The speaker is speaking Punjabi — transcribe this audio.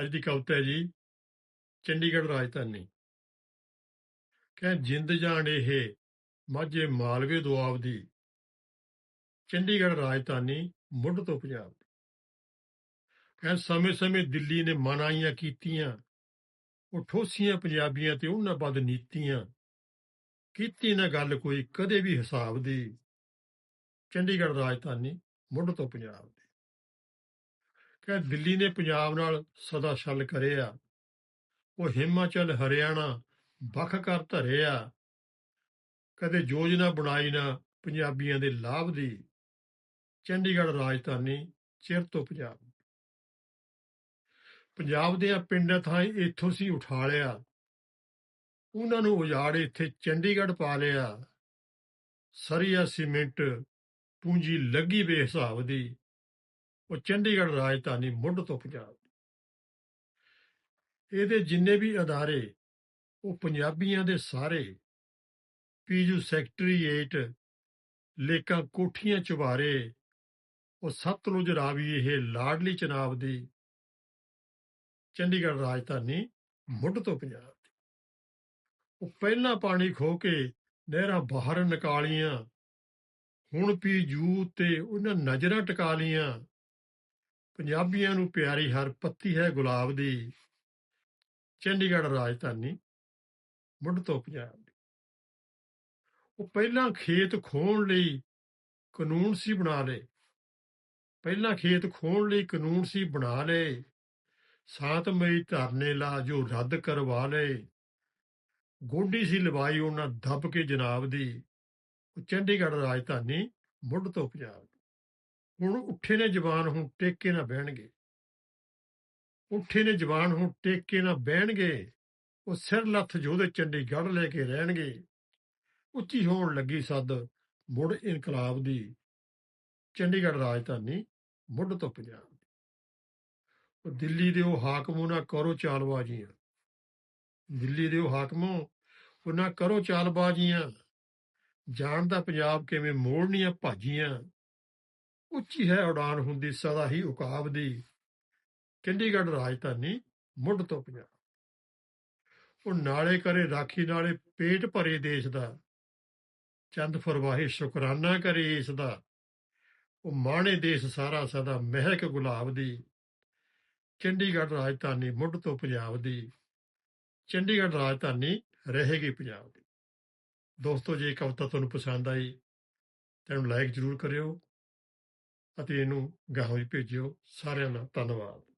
ਅੱਜ ਦੀ ਕਵਿਤਾ ਹੈ ਜੀ, ਚੰਡੀਗੜ੍ਹ ਰਾਜਧਾਨੀ। ਕਹਿ ਜਿੰਦ ਜਾਣ ਇਹ, ਮਾਝੇ ਮਾਲਵੇ ਦੁਆਬ ਦੀ ਚੰਡੀਗੜ੍ਹ ਰਾਜਧਾਨੀ ਮੁੱਢ ਤੋਂ ਪੰਜਾਬ ਦੀ। ਕਹਿ ਸਮੇਂ-ਸਮੇਂ ਦਿੱਲੀ ਨੇ ਮਨਾਈਆਂ ਕੀਤੀਆਂ, ਉਹ ਠੋਸੀਆਂ ਪੰਜਾਬੀਆਂ ਤੇ ਉਹਨਾਂ ਬਦ ਨੀਤੀਆਂ, ਕੀਤੀ ਨਾ ਗੱਲ ਕੋਈ ਕਦੇ ਵੀ ਹਿਸਾਬ ਦੀ, ਚੰਡੀਗੜ੍ਹ ਰਾਜਧਾਨੀ ਮੁੱਢ ਤੋਂ ਪੰਜਾਬ ਦੀ। ਕਿ ਦਿੱਲੀ ਨੇ ਪੰਜਾਬ ਨਾਲ ਸਦਾ ਛਲ ਕਰਿਆ ਉਹ ਹਿਮਾਚਲ, ਹਰਿਆਣਾ ਵੱਖ ਕਰ ਧਰਿਆ ਕਦੇ ਯੋਜਨਾ ਬਣਾਈ ਨਾ ਪੰਜਾਬੀਆਂ ਦੇ ਲਾਭ ਦੀ। ਚੰਡੀਗੜ੍ਹ ਰਾਜਧਾਨੀ, ਚਿਰ ਤੋਂ ਪੰਜਾਬ। ਪੰਜਾਬ ਦੇ ਪਿੰਡਾਂ ਥਾਂ ਇੱਥੋਂ ਸੀ ਉਠਾ ਲਿਆ ਉਹਨਾਂ ਨੂੰ ਉਜਾੜ ਇੱਥੇ ਚੰਡੀਗੜ੍ਹ ਪਾ ਲਿਆ। ਸਰੀਆ ਸੀਮੈਂਟ, ਪੂੰਜੀ ਲੱਗੀ ਬੇਹਿਸਾਬ ਦੀ। ਉਹ ਚੰਡੀਗੜ੍ਹ ਰਾਜਧਾਨੀ ਮੁੱਢ ਤੋਂ ਪੰਜਾਬ ਇਹਦੇ ਜਿੰਨੇ ਵੀ ਅਦਾਰੇ, ਉਹ ਪੰਜਾਬੀਆਂ ਦੇ ਸਾਰੇ ਪੀਜੂ ਸੈਕਟਰੀਏਟ, ਲੇਕਾਂ ਕੋਠੀਆਂ ਚੁਬਾਰੇ, ਉਹ ਸਤਲੁਜ ਰਾਵੀ ਇਹ ਲਾਡਲੀ ਚਨਾਬ ਦੀ ਚੰਡੀਗੜ੍ਹ ਰਾਜਧਾਨੀ ਮੁੱਢ ਤੋਂ ਪੰਜਾਬ ਦੀ। ਉਹ ਪਹਿਲਾਂ ਪਾਣੀ ਖੋ ਕੇ ਨਹਿਰਾਂ ਬਾਹਰ ਨਿਕਾਲੀਆਂ, ਹੁਣ ਪੀ ਜੂ ਤੇ ਉਹਨਾਂ ਨਜ਼ਰਾਂ ਟਕਾ ਲੀਆਂ ਪੰਜਾਬੀਆਂ ਨੂੰ ਪਿਆਰੀ ਹਰ ਪੱਤੀ ਹੈ ਗੁਲਾਬ ਦੀ। ਚੰਡੀਗੜ੍ਹ ਰਾਜਧਾਨੀ, ਮੁੱਢ ਤੋਂ ਪੰਜਾਬ ਦੀ। ਉਹ ਪਹਿਲਾਂ ਖੇਤ ਖੋਣ ਲਈ ਕਾਨੂੰਨ ਸੀ ਬਣਾ ਲਏ। ਪਹਿਲਾਂ ਖੇਤ ਖੋਣ ਲਈ ਕਾਨੂੰਨ ਸੀ ਬਣਾ ਲਏ। ਸਾਤਮਈ ਧਰਨੇ ਲਾ ਜੋ ਰੱਦ ਕਰਵਾ ਲਏ। ਗੋਡੀ ਸੀ ਲਵਾਈ ਉਹਨਾਂ ਦੱਬ ਕੇ ਜਨਾਬ ਦੀ। ਉਹ ਚੰਡੀਗੜ੍ਹ ਰਾਜਧਾਨੀ, ਮੁੱਢ ਤੋਂ ਪੰਜਾਬ ਹੁਣ ਉੱਠੇ ਨੇ ਜਵਾਨ ਹੁਣ ਟੇਕੇ ਨਾ ਬਹਿਣਗੇ। ਉੱਠੇ ਨੇ ਜਵਾਨ ਹੁਣ ਟੇਕੇ ਨਾ ਬਹਿਣਗੇ। ਉਹ ਸਿਰ ਲੱਥ ਜੋਦੇ ਚੰਡੀਗੜ੍ਹ ਲੈ ਕੇ ਰਹਿਣਗੇ। ਉੱਚੀ ਹੋਣ ਲੱਗੀ ਸੱਦ ਮੁੜ ਇਨਕਲਾਬ ਦੀ। ਚੰਡੀਗੜ੍ਹ ਰਾਜਧਾਨੀ ਮੁੱਢ ਤੋਂ ਪੰਜਾਬ ਉਹ ਦਿੱਲੀ ਦੇ ਉਹ ਹਾਕਮੋਂ ਨਾ ਕਰੋ ਚਾਲਬਾਜ਼ੀਆਂ। ਦਿੱਲੀ ਦੇ ਉਹ ਹਾਕਮੋਂ ਉਹਨਾਂ ਕਰੋ ਚਾਲਬਾਜ਼ੀਆਂ। ਜਾਣਦਾ ਪੰਜਾਬ ਕਿਵੇਂ ਮੋੜਨੀਆਂ ਭਾਜੀਆਂ। ਉੱਚੀ ਹੈ ਉਡਾਨ ਹੁੰਦੀ, ਸਦਾ ਹੀ ਉਕਾਬ ਦੀ ਚੰਡੀਗੜ੍ਹ ਰਾਜਧਾਨੀ ਮੁੱਢ ਤੋਂ ਪੰਜਾਬ। ਉਹ ਨਾਲੇ ਕਰੇ, ਰਾਖੀ ਨਾਲੇ ਪੇਟ ਭਰੇ ਦੇਸ਼ ਦਾ। ਚੰਦ ਫਰਵਾਹੀ ਸ਼ੁਕਰਾਨਾ ਕਰੇ ਇਸ ਦਾ। ਉਹ ਮਾਣੇ ਦੇਸ਼ ਸਾਰਾ ਸਦਾ ਮਹਿਕ ਗੁਲਾਬ ਦੀ। ਚੰਡੀਗੜ੍ਹ ਰਾਜਧਾਨੀ ਮੁੱਢ ਤੋਂ ਪੰਜਾਬ ਦੀ। ਚੰਡੀਗੜ੍ਹ ਰਾਜਧਾਨੀ ਰਹੇਗੀ ਪੰਜਾਬ ਦੀ। ਦੋਸਤੋ, ਜੇ ਕਵਿਤਾ ਤੁਹਾਨੂੰ ਪਸੰਦ ਆਈ ਤੈਨੂੰ ਲਾਈਕ ਜ਼ਰੂਰ ਕਰਿਓ। ਅਤੇ ਇਹਨੂੰ ਗਾਹਾਂ ਵੀ ਭੇਜਿਓ। ਸਾਰਿਆਂ ਦਾ ਧੰਨਵਾਦ।